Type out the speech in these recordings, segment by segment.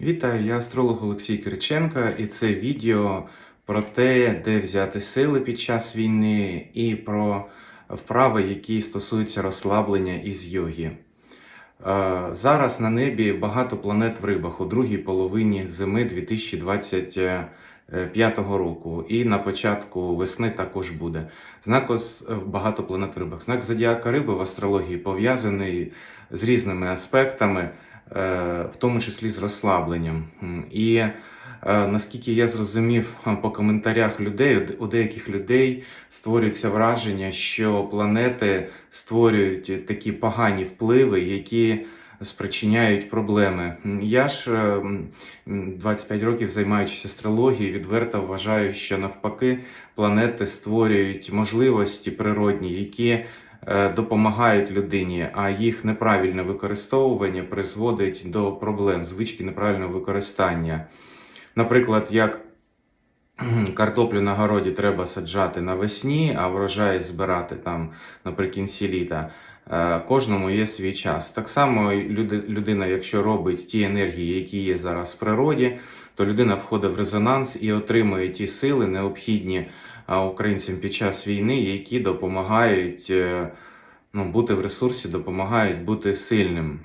Вітаю, я астролог Олексій Кириченко, і це відео про те, де взяти сили під час війни, і про вправи, які стосуються розслаблення із йоги. Е, Зараз на небі багато планет в рибах у другій половині зими 2025 року, і на початку весни також буде. Знак ос- багато планет в рибах. Знак зодіака риби в астрології пов'язаний з різними аспектами е, в тому числі з розслабленням. І е, наскільки я зрозумів е, по коментарях людей, у деяких людей створюється враження, що планети створюють такі погані впливи, які спричиняють проблеми. Я ж е, м, м, 25 років займаючись астрологією, відверто вважаю, що навпаки планети створюють можливості природні, які е, допомагають людині, а їх неправильне використовування призводить до проблем, звички неправильного використання. Наприклад, як картоплю на городі треба саджати навесні, а врожай збирати там наприкінці літа. Е, Кожному є свій час. Так само людина, якщо робить ті енергії, які є зараз в природі, то людина входить в резонанс і отримує ті сили, необхідні українцям під час війни, які допомагають е, ну, бути в ресурсі, допомагають бути сильним.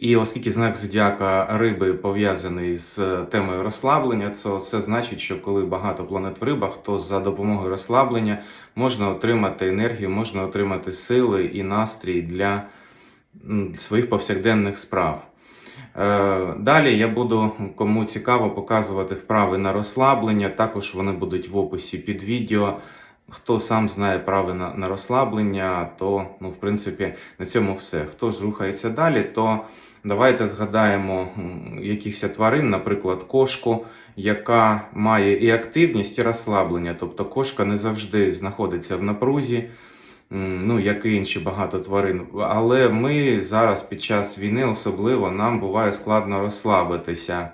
І оскільки знак зодіака риби пов'язаний з е, темою розслаблення, то це значить, що коли багато планет в рибах, то за допомогою розслаблення можна отримати енергію, можна отримати сили і настрій для своїх повсякденних справ. Е, Далі я буду, кому цікаво, показувати вправи на розслаблення. Також вони будуть в описі під відео. Хто сам знає прави на, на розслаблення, то ну, в принципі на цьому все. Хто ж рухається далі, то давайте згадаємо якихось тварин, наприклад, кошку, яка має і активність, і розслаблення. Тобто кошка не завжди знаходиться в напрузі, ну як і інші багато тварин. Але ми зараз під час війни особливо нам буває складно розслабитися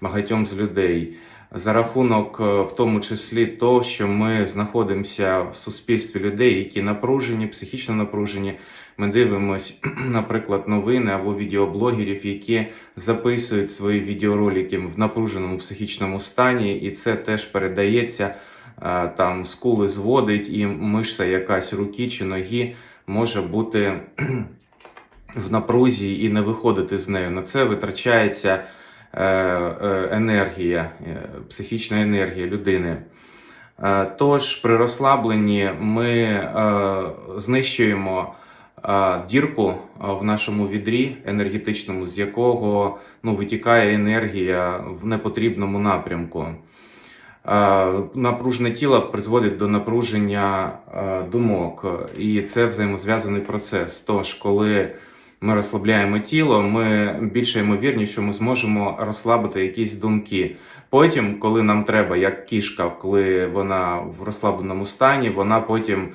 багатьом з людей. За рахунок, е, в тому числі, того, що ми знаходимося в суспільстві людей, які напружені, психічно напружені. Ми дивимось, наприклад, новини або відеоблогерів, які записують свої відеоролики в напруженому психічному стані, і це теж передається. Е, Там скули зводить, і мишця якась руки чи ноги може бути в напрузі і не виходити з нею. На це витрачається е, е, енергія, психічна енергія людини. Тож при розслабленні ми знищуємо дірку в нашому відрі енергетичному, з якого ну, витікає енергія в непотрібному напрямку. Е, Напружене тіло призводить до напруження е, думок, і це взаємозв'язаний процес. Тож, коли ми розслабляємо тіло, ми більше ймовірні, що ми зможемо розслабити якісь думки. Потім, коли нам треба, як кішка, коли вона в розслабленому стані, вона потім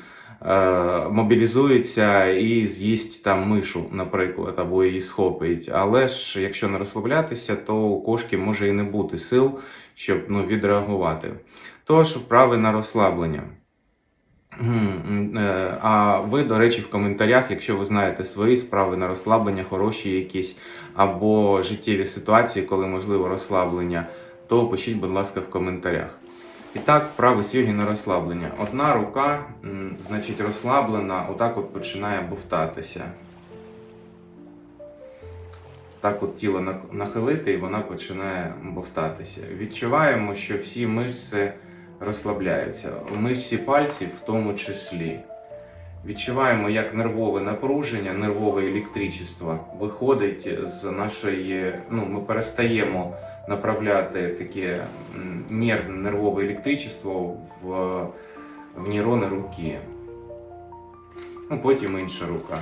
е, мобілізується і з'їсть там мишу, наприклад, або її схопить. Але ж якщо не розслаблятися, то у кошки може і не бути сил, щоб ну, відреагувати. Тож вправи на розслаблення. Е, А ви, до речі, в коментарях, якщо ви знаєте свої справи на розслаблення, хороші якісь або життєві ситуації, коли можливо розслаблення, то пишіть, будь ласка, в коментарях. І так, вправи з йоги на розслаблення. Одна рука, значить, розслаблена, отак от починає бовтатися. Так от тіло нахилити, і вона починає бовтатися. Відчуваємо, що всі мишці розслабляються. Мишці пальців в тому числі. Відчуваємо, як нервове напруження, нервове електричество виходить з нашої. Ну, ми перестаємо направляти таке нервне нервове електричество в, в нейрони руки. Ну, потім інша рука.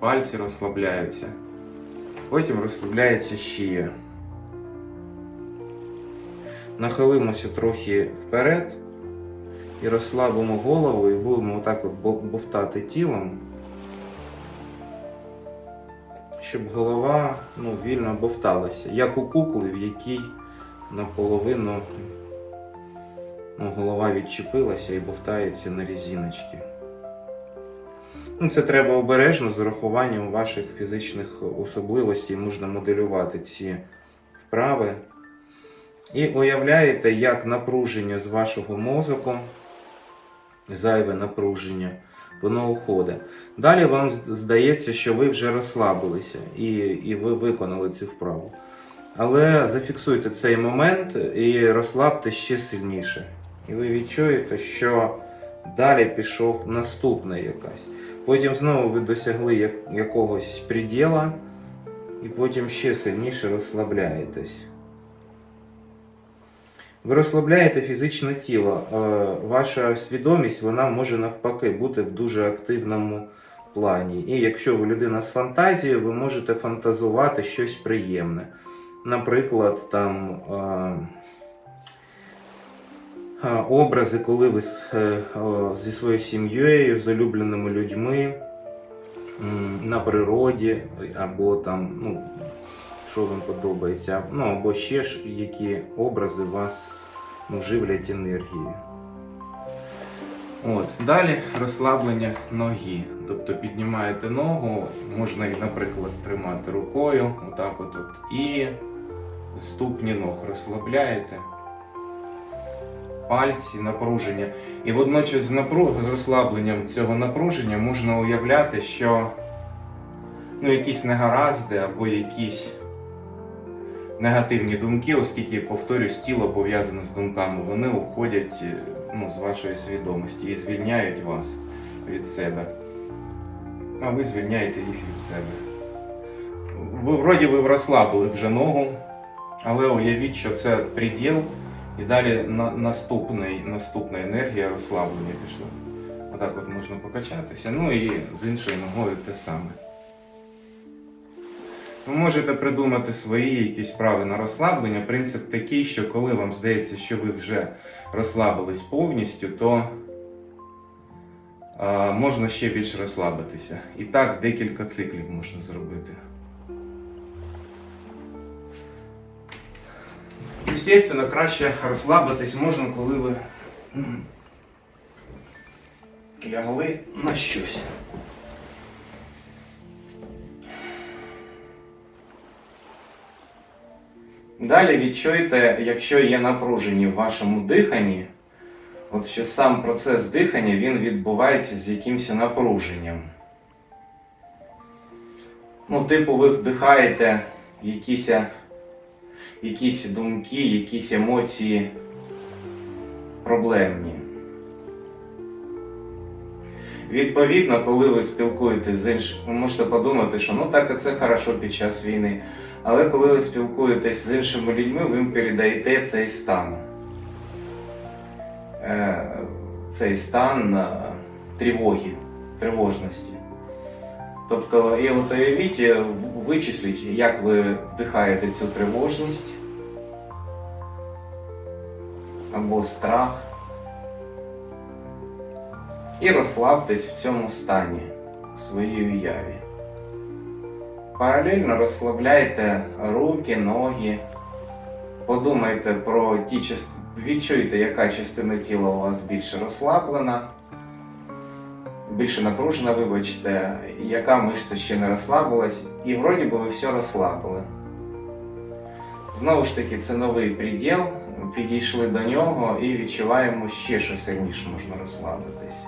Пальці розслабляються. Потім розслабляється шия. Нахилимося трохи вперед і розслабимо голову і будемо отак от бов- бовтати тілом, щоб голова ну, вільно бовталася, як у кукли, в якій наполовину ну, голова відчепилася і бовтається на різіночки. Ну, це треба обережно з урахуванням ваших фізичних особливостей можна моделювати ці вправи. І уявляєте, як напруження з вашого мозку, зайве напруження, воно уходить. Далі вам здається, що ви вже розслабилися і, і ви виконали цю вправу. Але зафіксуйте цей момент і розслабте ще сильніше. І ви відчуєте, що далі пішов наступна якась. Потім знову ви досягли як, якогось приділа, і потім ще сильніше розслабляєтесь. Ви розслабляєте фізичне тіло. Ваша свідомість вона може навпаки бути в дуже активному плані. І якщо ви людина з фантазією, ви можете фантазувати щось приємне. Наприклад, там образи, коли ви е, зі своєю сім'єю, з улюбленими людьми на природі, або там, ну, що вам подобається, ну або ще ж які образи вас ну, енергією. От, далі розслаблення ноги. Тобто піднімаєте ногу, можна її, наприклад, тримати рукою, отак от, от і ступні ног розслабляєте, пальці, напруження. І водночас з, напру... з розслабленням цього напруження можна уявляти, що ну, якісь негаразди або якісь негативні думки, оскільки, повторюсь, тіло пов'язане з думками, вони уходять е, ну, з вашої свідомості і звільняють вас від себе. А ви звільняєте їх від себе. Ви вроді ви розслабили вже ногу, але уявіть, що це приділ, і далі на, наступний, наступна енергія розслаблення пішла. Отак от можна покачатися. Ну і з іншою ногою те саме. Ви можете придумати свої якісь справи на розслаблення. Принцип такий, що коли вам здається, що ви вже розслабились повністю, то можна ще більше розслабитися. І так декілька циклів можна зробити. Звісно, краще розслабитись можна, коли ви лягли на щось. Далі відчуйте, якщо є напруження в вашому диханні, от що сам процес дихання він відбувається з якимось напруженням. Ну, типу, ви вдихаєте якісь, якісь думки, якісь емоції проблемні. Відповідно, коли ви спілкуєтесь з іншим, ви можете подумати, що ну так і це хорошо під час війни. Але коли ви спілкуєтесь з іншими людьми, ви їм передаєте цей стан. Е, Цей стан е, тривоги, тривожності. Тобто, і от уявіть, е, вичисліть, як ви вдихаєте цю тривожність або страх. І розслабтесь в цьому стані, в своїй уяві. Паралельно розслабляйте руки, ноги. Подумайте про ті частини, відчуйте, яка частина тіла у вас більше розслаблена, більше напружена, вибачте, яка мишця ще не розслабилась, і вроді би ви все розслабили. Знову ж таки, це новий приділ, підійшли до нього і відчуваємо ще, що сильніше можна розслабитись.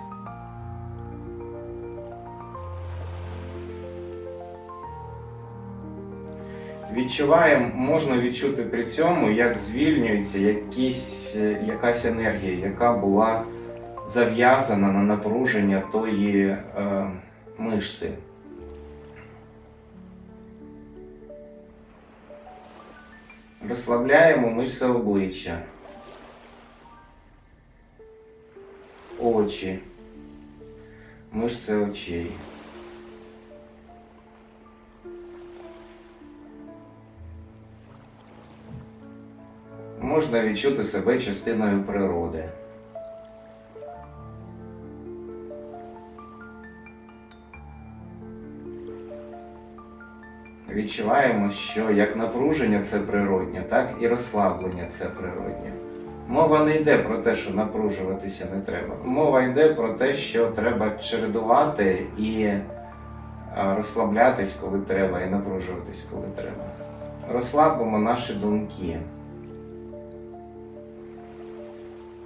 Відчуваємо, можна відчути при цьому, як звільнюється якісь, е, якась енергія, яка була зав'язана на напруження тої е, мишці. Розслабляємо мишці обличчя, очі, мишці очей. Можна відчути себе частиною природи. Відчуваємо, що як напруження це природнє, так і розслаблення це природнє. Мова не йде про те, що напружуватися не треба. Мова йде про те, що треба чередувати і е, розслаблятись, коли треба, і напружуватись, коли треба. Розслабимо наші думки.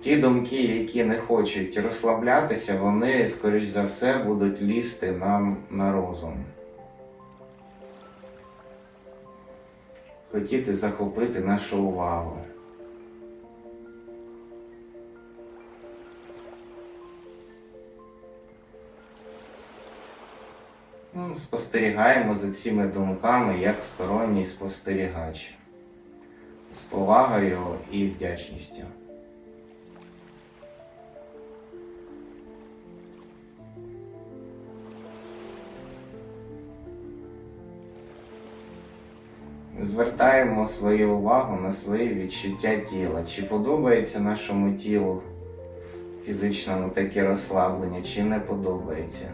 Ті думки, які не хочуть розслаблятися, вони, скоріш за все, будуть лізти нам на розум. Хотіти захопити нашу увагу. Ну, Спостерігаємо за цими думками як сторонній спостерігач з повагою і вдячністю. Звертаємо свою увагу на свої відчуття тіла. Чи подобається нашому тілу фізичному таке розслаблення, чи не подобається.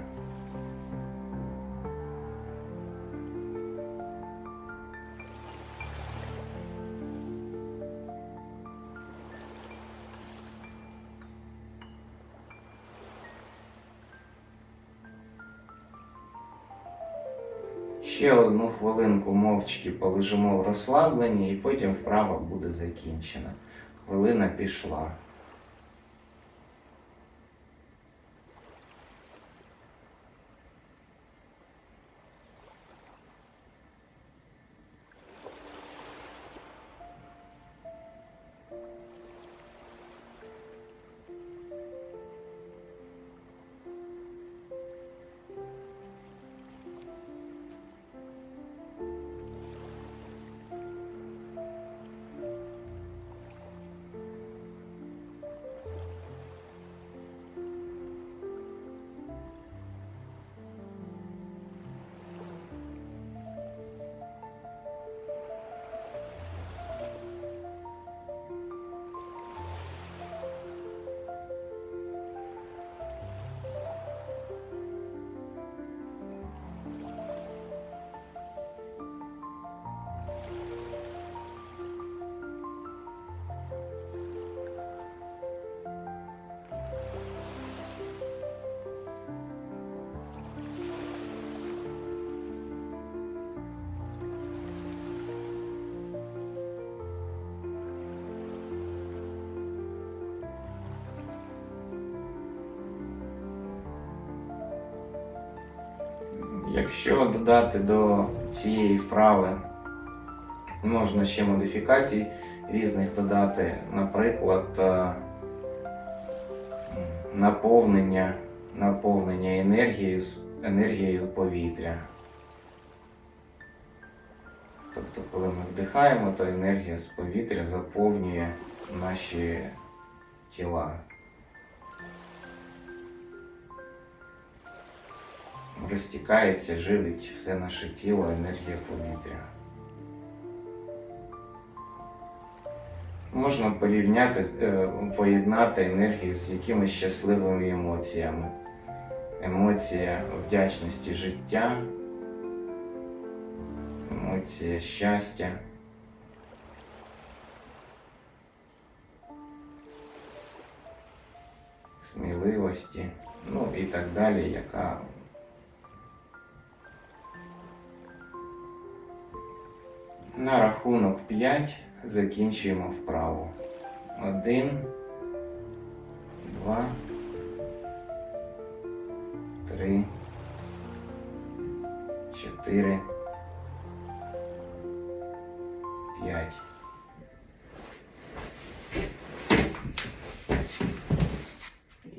Ще одну хвилинку мовчки полежимо в розслабленні і потім вправа буде закінчена. Хвилина пішла. Якщо додати до цієї вправи, можна ще модифікацій різних додати, наприклад, е, наповнення, наповнення енергією, енергією повітря. Тобто, коли ми вдихаємо, то енергія з повітря заповнює наші тіла. Розтікається, живить все наше тіло, енергія повітря. Можна порівняти, е, поєднати енергію з якимись щасливими емоціями. Емоція вдячності життя, емоція щастя. Сміливості, ну і так далі, яка На рахунок 5 закінчуємо вправу. Один, два, три, чотири, п'ять.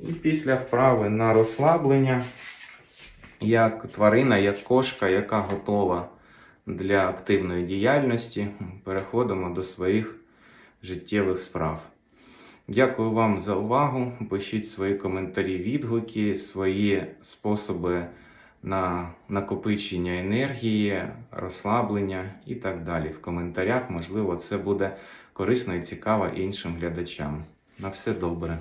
І після вправи на розслаблення, як тварина, як кошка, яка готова для активної діяльності, переходимо до своїх життєвих справ. Дякую вам за увагу. Пишіть свої коментарі, відгуки, свої способи на накопичення енергії, розслаблення і так далі. В коментарях, можливо, це буде корисно і цікаво іншим глядачам. На все добре.